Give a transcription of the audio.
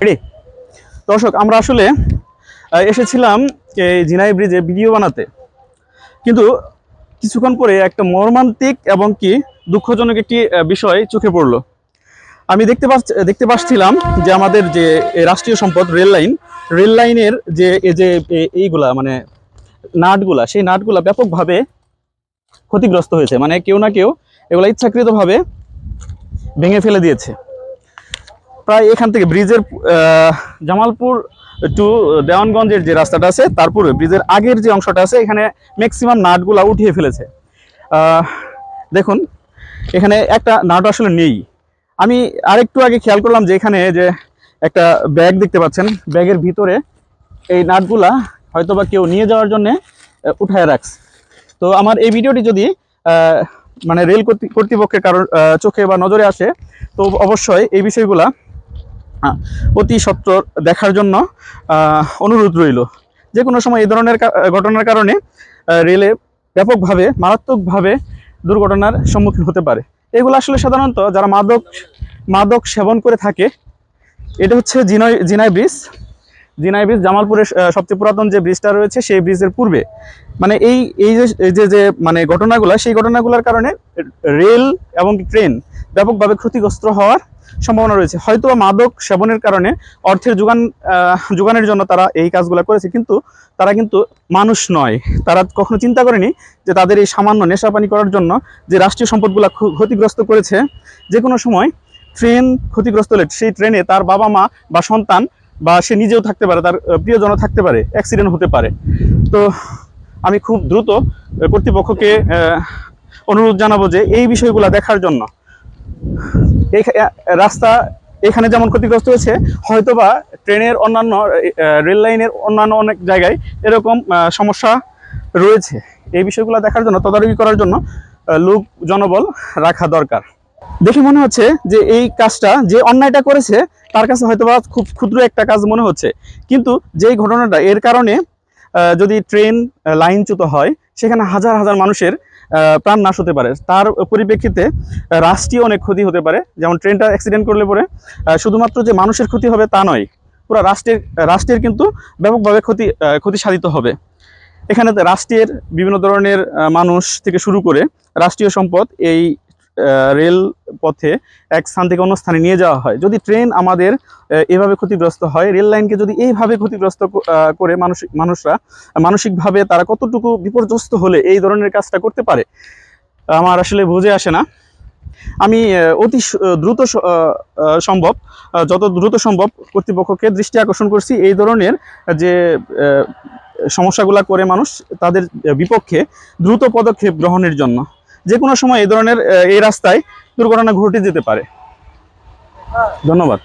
Ready দর্শক, আমরা আসলে এসেছিলাম এই জিনাই ব্রিজে ভিডিও বানাতে। কিন্তু কিছুক্ষণ পরে একটা মর্মান্তিক এবং কি দুঃখজনক একটি বিষয় চোখে পড়ল। আমি দেখতে পাচ্ছি, দেখতে পাচ্ছিলাম যে আমাদের যে রাষ্ট্রীয় সম্পদ রেল লাইন, রেল লাইনের যে, এই যে এইগুলা মানে নাটগুলা, সেই নাটগুলা ব্যাপকভাবে ক্ষতিগ্রস্ত হয়েছে। মানে কেউ না কেউ এগুলা ইচ্ছাকৃতভাবে ভেঙে ফেলে দিয়েছে। প্রায় এখান থেকে ব্রিজের জামালপুর টু দেওয়ানগঞ্জের যে রাস্তাটা আছে তারপরে ব্রিজের আগের যে অংশটা আছে, এখানে ম্যাক্সিমাম নাটগুলা উঠিয়ে ফেলেছে। দেখুন, এখানে একটা নাট আসলে নেই। আমি আরেকটু আগে খেয়াল করলাম যে এখানে যে একটা ব্যাগ দেখতে পাচ্ছেন, ব্যাগের ভিতরে এই নাটগুলা হয়তো বা কেউ নিয়ে যাওয়ার জন্য উঠায় রাখছে। তো আমার এই ভিডিওটি যদি মানে রেল কর্তৃ- কর্তৃপক্ষের কারণ চোখে বা নজরে আসে, তো অবশ্যই এই বিষয়গুলা অতি সত্বর দেখার জন্য অনুরোধ রইল। যে কোনো সময় এই ধরনের ঘটনার কারণে রেলে ব্যাপকভাবে, মারাত্মকভাবে দুর্ঘটনার সম্মুখীন হতে পারে। এগুলো আসলে সাধারণত যারা মাদক মাদক সেবন করে থাকে, এটা হচ্ছে জিনয় জিনাই ব্রিজ। জিনাই ব্রিজ জামালপুরের সবচেয়ে পুরাতন যে ব্রিজটা রয়েছে, সেই ব্রিজের পূর্বে। মানে এই এই যে যে মানে ঘটনাগুলো, সেই ঘটনাগুলোর কারণে রেল এবং ট্রেন ব্যাপকভাবে ক্ষতিগ্রস্ত হওয়ার সম্ভাবনা রয়েছে। হয়তো মাদক সেবনের কারণে অর্থের যোগান যোগানের জন্য তারা এই কাজগুলো করেছে, কিন্তু তারা কিন্তু মানুষ নয়। তারা কখনো চিন্তা করেনি যে তাদের এই সামান্য নেশাপানি করার জন্য যে রাষ্ট্রীয় সম্পদগুলো ক্ষতিগ্রস্ত করেছে। যে কোনো সময় ট্রেন ক্ষতিগ্রস্ত হলে সেই ট্রেনে তার বাবা মা বা সন্তান বা সে নিজেও থাকতে পারে, তার প্রিয়জনও থাকতে পারে, অ্যাক্সিডেন্ট হতে পারে। তো আমি খুব দ্রুত কর্তৃপক্ষকে অনুরোধ জানাব যে এই বিষয়গুলো দেখার জন্য এই রাস্তা এখানে যেমন ক্ষতিগ্রস্ত হয়েছে, হয়তোবা ট্রেনের অন্যান্য রেল লাইনের অন্যান্য অনেক জায়গায় এরকম সমস্যা রয়েছে। এই বিষয়গুলো দেখার জন্য, তদারকি করার জন্য লোক, জনবল রাখা দরকার। দেখে মনে হচ্ছে যে এই কাজটা যে অন্যায়টা করেছে, তার কাছে হয়তোবা খুব ক্ষুদ্র একটা কাজ মনে হচ্ছে। কিন্তু যেই ঘটনাটা, এর কারণে যদি ট্রেন লাইনচ্যুত হয়, সেখানে হাজার হাজার মানুষের প্রাণ নাশ হতে পারে। তার পরিপ্রেক্ষিতে রাষ্ট্রীয় অনেক ক্ষতি হতে পারে। যেমন ট্রেনটা অ্যাক্সিডেন্ট করলে পরে শুধুমাত্র যে মানুষের ক্ষতি হবে তা নয়, পুরো রাষ্ট্রের রাষ্ট্রের কিন্তু ব্যাপকভাবে ক্ষতি ক্ষতি সাধিত হবে। এখানে রাষ্ট্রের বিভিন্ন ধরনের মানুষ থেকে শুরু করে রাষ্ট্রীয় সম্পদ এই রেল পথে এক স্থান থেকে অন্য স্থানে নিয়ে যাওয়া হয়। যদি ট্রেন আমাদের এভাবে ক্ষতিগ্রস্ত হয়, রেল লাইনকে যদি এইভাবে ক্ষতিগ্রস্ত করে মানুষ, মানুষরা, মানসিকভাবে তারা কতটুকু বিপর্যস্ত হলে এই ধরনের কাজটা করতে পারে? আমার আসলে বুঝে আসে না। আমি অতি দ্রুত সম্ভব যত দ্রুত সম্ভব কর্তৃপক্ষকে দৃষ্টি আকর্ষণ করছি। এই ধরনের যে সমস্যাগুলা করে মানুষ তাদের বিপক্ষে দ্রুত পদক্ষেপ গ্রহণের জন্য। যে কোনো সময় এই ধরনের এই রাস্তায় দুর্ঘটনা ঘটে যেতে পারে। ধন্যবাদ।